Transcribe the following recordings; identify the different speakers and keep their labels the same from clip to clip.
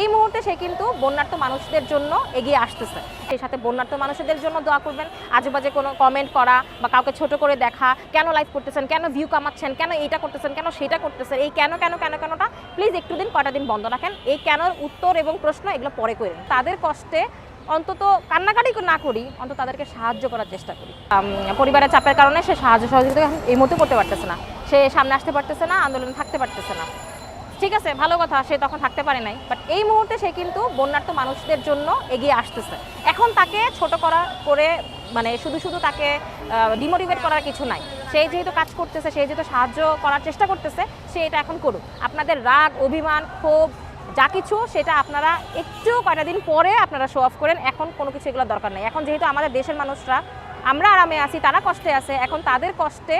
Speaker 1: এই মুহূর্তে সে কিন্তু বন্যার্থ মানুষদের জন্য এগিয়ে আসতেছে। সেই সাথে বন্যার্থ মানুষদের জন্য দোয়া করবেন, আজেবাজে কোনো কমেন্ট করা বা কাউকে ছোট করে দেখা, কেন লাইভ করতেছেন, কেন ভিউ কামাচ্ছেন, কেন এইটা করতেছেন, কেন সেটা করতেছেন, এই কেন কেন কেন, কেনটা প্লিজ একটু দিন, কটা দিন বন্ধ রাখেন। এই কেনর উত্তর এবং প্রশ্ন এগুলো পরে করেন তাদের কষ্টে অন্তত কান্নাকাটি না করি, অন্তত তাদেরকে সাহায্য করার চেষ্টা করি। পরিবারের চাপের কারণে সে সাহায্য সহযোগিতা এই মুহূর্তে করতে পারতেছে না। সে সামনে আসতে পারতেছে না, আন্দোলনে থাকতে পারতেছে না। ঠিক আছে, ভালো কথা, সে তখন থাকতে পারে নাই। বাট এই মুহূর্তে সে কিন্তু বন্যার্থ মানুষদের জন্য এগিয়ে আসতেছে। এখন তাকে ছোট করা করে মানে শুধু শুধু তাকে ডিমোটিভেট করার কিছু নাই। সে যেহেতু কাজ করতেছে, সে যেহেতু সাহায্য করার চেষ্টা করতেছে, সে এটা এখন করুক। আপনাদের রাগ, অভিমান, ক্ষোভ, যা কিছু, সেটা আপনারা একটু কয়টা দিন পরে আপনারা শো অফ করেন। এখন কোনো কিছু এগুলো দরকার নেই। এখন যেহেতু আমাদের দেশের মানুষরা, আমরা আরামে আছি, তারা কষ্টে আছে, এখন তাদের কষ্টে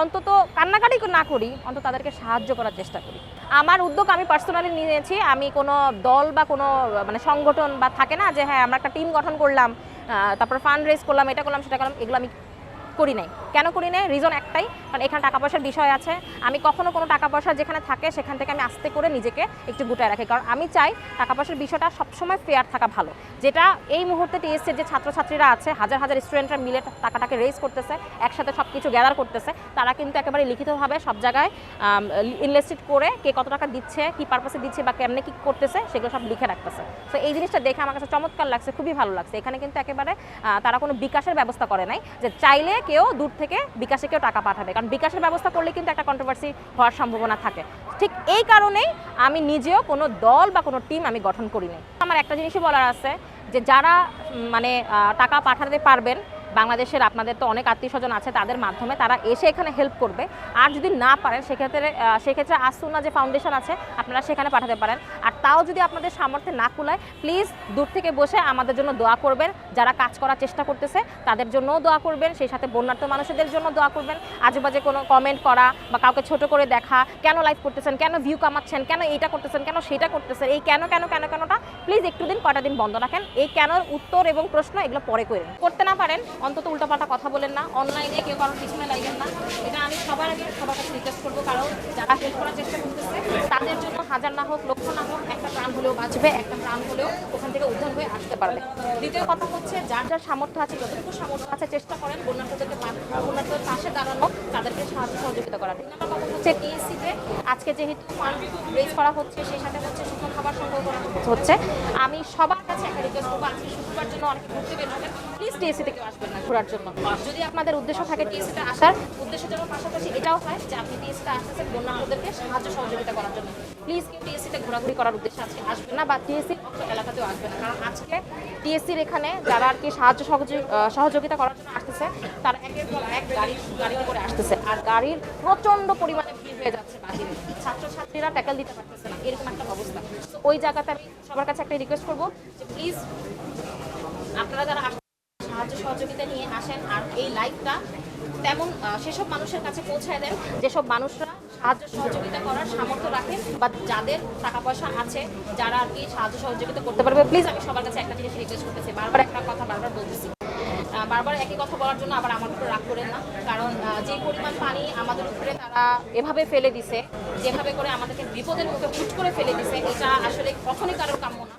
Speaker 1: অন্তত কান্নাকাটি না করি, অন্তত তাদেরকে সাহায্য করার চেষ্টা করি। আমার উদ্যোগ আমি পার্সোনালি নিয়েছি, আমি কোনো দল বা কোনো মানে সংগঠন বা থাকে না যে হ্যাঁ আমরা একটা টিম গঠন করলাম তারপর ফান্ড রেজ করলাম, এটা করলাম, সেটা করলাম, এগুলো আমি করি নাই। কেন করি নাই? রিজন একটাই, কারণ এখানে টাকা পয়সার বিষয় আছে। আমি কখনো কোনো টাকা পয়সা যেখানে থাকে, সেখান থেকে আমি আস্তে করে নিজেকে একটু গুটায় রাখি। কারণ আমি চাই টাকা পয়সার বিষয়টা সবসময় ফেয়ার থাকা ভালো। যেটা এই মুহূর্তে টিএসসির যে ছাত্রছাত্রীরা আছে, হাজার হাজার স্টুডেন্টরা মিলে টাকাটাকে রেজ করতেছে, একসাথে সব কিছু গ্যাদার করতেছে, তারা কিন্তু একেবারে লিখিতভাবে সব জায়গায় ইনভেস্টেড করে কে কত টাকা দিচ্ছে, কি পারপাসে দিচ্ছে বা কেমনে কি করতেছে, সেগুলো সব লিখে রাখতেছে। তো এই জিনিসটা দেখে আমার কাছে চমৎকার লাগছে, খুবই ভালো লাগছে। এখানে কিন্তু একেবারে তারা কোনো বিকাশের ব্যবস্থা করে নাই, যে চাইলে কেউ দূর থেকে বিকাশে কেউ টাকা পাঠাবে। কারণ বিকাশের ব্যবস্থা করলে কিন্তু একটা কন্ট্রোভার্সি হওয়ার সম্ভাবনা থাকে। ঠিক এই কারণেই আমি নিজেও কোনো দল বা কোনো টিম আমি গঠন করিনি। আমার একটা জিনিসই বলার আছে যে যারা মানে টাকা পাঠাতে পারবেন বাংলাদেশের আপনাদের তো অনেক আত্মীয় স্বজন আছে, তাদের মাধ্যমে তারা এসে এখানে হেল্প করবে। আর যদি না পারেন, সেক্ষেত্রে সেক্ষেত্রে আসুনা যে ফাউন্ডেশন আছে, আপনারা সেখানে পাঠাতে পারেন। আর তাও যদি আপনাদের সামর্থ্যে না কুলায় প্লিজ দূর থেকে বসে আমাদের জন্য দোয়া করবেন। যারা কাজ করার চেষ্টা করতেছে, তাদের জন্যও দোয়া করবেন। সেই সাথে বন্যার্থ মানুষদের জন্য দোয়া করবেন। আজেবাজে কোনো কমেন্ট করা বা কাউকে ছোট করে দেখা, কেন লাইভ করতেছেন, কেন ভিউ কামাচ্ছেন, কেন এইটা করতেছেন, কেন সেটা করতেছেন, এই কেন কেন কেন, কেনটা প্লিজ একটু দিন, কটা দিন বন্ধ রাখেন। এই কেনর উত্তর এবং প্রশ্ন এগুলো পরে করেন করতে না পারেন অন্তত উল্টাপাল্টা কথা বলেন না অনলাইনে কেউ কারোর পিছনে লাগবেন না। এটা আমি সবার আগে সবার কাছে রিকোয়েস্ট করব, কারণ যারা হেল্প করার চেষ্টা করতেছে, তাদের জন্য হাজার না হোক, লক্ষ না হোক, একটা প্রাণ হলেও বাঁচবে, একটা প্রাণ হলেও ওখান থেকে উদ্ধার হয়ে আসতে পারবে। দ্বিতীয় কথা হচ্ছে, যার যার সামর্থ্য আছে, যতটুকু সামর্থ্য আছে, চেষ্টা করেন বন্যার্থদেরকে বন্যার্থদের পাশে দাঁড়ানো, তাদেরকে সাহায্য সহযোগিতা করা তিন নম্বর কথা হচ্ছে টিএসসিতে আজকে যেহেতু রেজ করা হচ্ছে, সেই সাথে হচ্ছে শুকনো খাবার সংগ্রহ করা হচ্ছে। আমি সবার কাছে একটা রিকোয়েস্ট করব, আজকে শুক্রবার জন্য অনেকে ঘুরতে বের হবেন। প্লিজ টিএসসিতে আসবেন না ঘোরার জন্য। যদি আপনাদের উদ্দেশ্য থাকে টিএসসিতে আসার উদ্দেশ্যের জন্য পাশাপাশি এটাও হয় যে আপনি টিএসসিতে আসতেছেন বন্যার্থদেরকে সাহায্য সহযোগিতা করার জন্য। প্লিজ কেউ টিএসসিতে ঘোরাঘুরি করার উদ্দেশ্যে আজকে আসবে না বা টিএসসি এলাকাতেও আসবে না। কারণ আজকে টিএসসির এখানে যারা আর কি সাহায্য সহযোগি- সহযোগিতা করার জন্য আসতেছে, তারা একের পর এক গাড়ি গাড়িতে করে আসতেছে। আর গাড়ির প্রচণ্ড পরিমাণে ভিড় হয়ে যাচ্ছে বাহিরে। ছাত্রছাত্রীরা ট্যাকেল দিতে পারতেছে না। এরকম একটা অবস্থা। তো ওই জায়গাতে আমি সবার কাছে একটা রিকোয়েস্ট করব যে প্লিজ আপনারা যারা সাহায্য সহযোগিতা নিয়ে আসেন আর এই লাইভটা তেমন সেসব মানুষের কাছে পৌঁছায় দেন। যেসব মানুষরা সাহায্য সহযোগিতা করার সামর্থ্য রাখেন, বা যাদের টাকা পয়সা আছে, যারা আর কি সাহায্য সহযোগিতা করতে পারবে। প্লিজ আমি সবার কাছে একটা জিনিস রিকোয়েস্ট করতেছি। বারবার একটা কথা, বারবার বলতেছি। বারবার একই কথা বলার জন্য আবার আমার উপরে রাগ করেন না। কারণ যে পরিমাণ পানি আমাদের উপরে তারা এভাবে ফেলে দিছে, যেভাবে করে আমাদেরকে বিপদের মুখে হুট করে ফেলে দিছে, এটা আসলে কখনই কারোর কাম্য না।